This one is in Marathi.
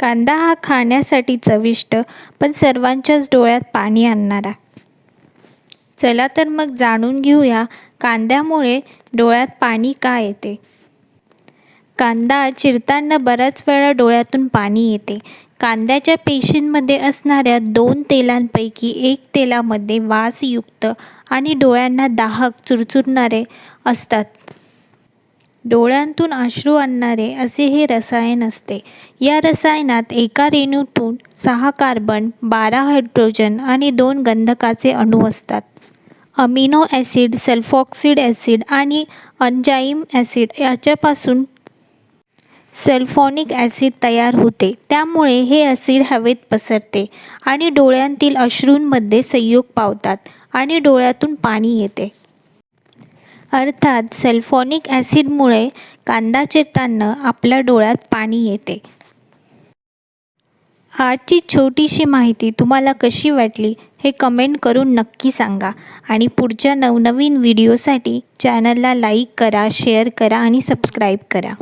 कांदा हा खाण्यासाठी चविष्ट पण सर्वांच्याच डोळ्यात पाणी आणणारा. चला तर मग जाणून घेऊया कांद्यामुळे डोळ्यात पाणी का येते. कांदा चिरताना बऱ्याच वेळा डोळ्यातून पाणी येते. कांद्याच्या पेशींमध्ये असणाऱ्या दोन तेलांपैकी एक तेलामध्ये वासयुक्त आणि डोळ्यांना दाहक चुरचुरणारे असतात. डोळ्यांतून अश्रू आणणारे असे हे रसायन असते. या रसायनात एका रेणूतून सहा कार्बन बारा हायड्रोजन आणि दोन गंधकाचे अणू असतात. अमिनो ॲसिड सल्फॉक्सिड ॲसिड आणि अंजाईम ॲसिड याच्यापासून सल्फोनिक ॲसिड तयार होते. त्यामुळे हे ॲसिड हवेत पसरते आणि डोळ्यांतील अश्रूंमध्ये संयोग पावतात आणि डोळ्यातून पाणी येते. अर्थात सल्फॉनिक ॲसिडमुळे कांदा चिरताना आपल्या डोळ्यात पाणी येते. आजची छोटीशी माहिती तुम्हाला कशी वाटली हे कमेंट करून नक्की सांगा आणि पुढच्या नवनवीन व्हिडिओसाठी चॅनलला लाईक करा शेअर करा आणि सबस्क्राईब करा.